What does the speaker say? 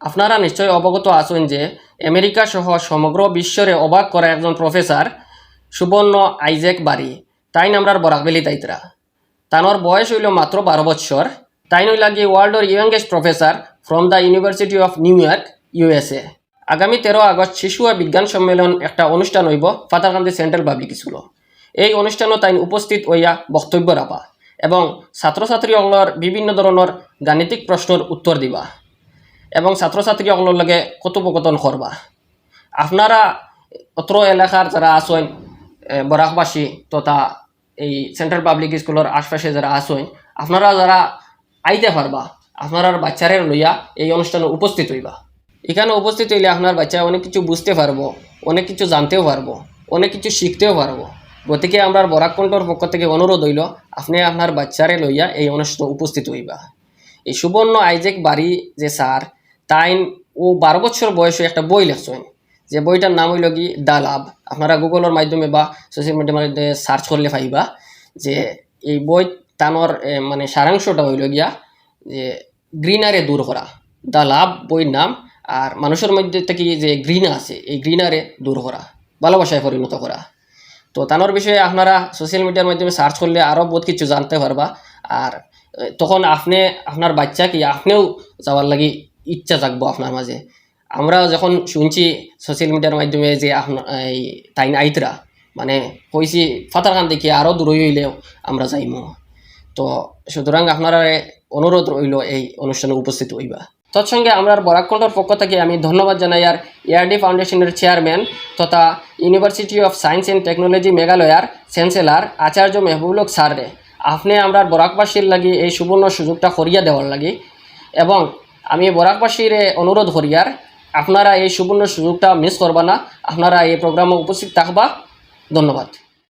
আপনারা নিশ্চয়ই অবগত আছেন যে আমেরিকা সহ সমগ্র বিশ্বরে অবাক করা একজন প্রফেসর সুবর্ণ আইজেক বাড়ি তাই নামরার বরাকবেলি তাইতরা তানোর বয়স হইল মাত্র বারো বৎসর তাই নই লাগি ওয়ার্ল্ডর youngest professor from the university of New York USA আগামী তেরো আগস্ট শিশু ও বিজ্ঞান সম্মেলন একটা অনুষ্ঠান হইব ফাতারকান্দি সেন্ট্রাল পাবলিক স্কুল এই অনুষ্ঠানও তাই উপস্থিত হইয়া বক্তব্য রাখা এবং ছাত্রছাত্রীসকলের বিভিন্ন ধরনের গাণিতিক প্রশ্নের উত্তর দিবা। এবং ছাত্রছাত্রীসকলের লগে কথোপকথন করবা আপনারা অত্র এলাকার যারা আছেন বরাকবাসী তথা এই সেন্ট্রাল পাবলিক স্কুলের আশপাশে যারা আছেন আপনারা যারা আইতে পারবা আপনার বাচ্চারে লইয়া এই অনুষ্ঠানে উপস্থিত হইবা। এখানে উপস্থিত হইলে আপনার বাচ্চা অনেক কিছু বুঝতে পারব, অনেক কিছু জানতেও পারব, অনেক কিছু শিখতেও পারব। গতিকে আমরা বরাক কণ্ঠর পক্ষ থেকে অনুরোধ হইল, আপনি আপনার বাচ্চারে লইয়া এই অনুষ্ঠানে উপস্থিত হইবা। এই সুবর্ণ আইজেক বাড়ি যে স্যার তাইন ও বারো বছর বয়সে একটা বই লেখছেন। যে বইটার নাম হইল কি? দা লাভ। আপনারা গুগলের মাধ্যমে বা সোশ্যাল মিডিয়ার মাধ্যমে সার্চ করলে পাইবা যে এই বই তানোর মানে সারাংশটা হইল গিয়া যে গ্রিনারে দূর করা। দা লাভ বইয়ের নাম আর মানুষের মধ্যে থেকে যে গ্রিন আছে, এই গ্রিনারে দূর করা, ভালোবাসায় পরিণত করা। তো তানোর বিষয়ে আপনারা সোশ্যাল মিডিয়ার মাধ্যমে সার্চ করলে আরও বহুত কিছু জানতে পারবা। আর তখন আপনি, আপনার বাচ্চা কি আপনিও যাওয়ার লাগি ইচ্ছা জাগবো আপনার মাঝে। আমরা যখন শুনছি সোশ্যাল মিডিয়ার মাধ্যমে যে আপনার এই তাইন আইতরা মানে কইছি, ফাতারখান দেখি আরও দূর হইলেও আমরা যাইমো। তো সুতরাং আপনারা অনুরোধ রইল এই অনুষ্ঠানে উপস্থিত হইবা। তৎসঙ্গে আমরা বরাকণ্ঠর পক্ষ থেকে আমি ধন্যবাদ জানাই আর এআরডি ফাউন্ডেশনের চেয়ারম্যান তথা university of science and technology মেঘালয়ার chancellor আচার্য মেহবুবুলক স্যারে আপনি আমরা বরাকবাসীর লাগি এই সুবর্ণ সুযোগটা করিয়া দেওয়ার লাগি এবং আমি বরাকবাসীর অনুরোধ করিয়ার আপনারা এই সুবর্ণ সুযোগটা মিস করবা না। আপনারা এই প্রোগ্রামে উপস্থিত থাকবা। ধন্যবাদ।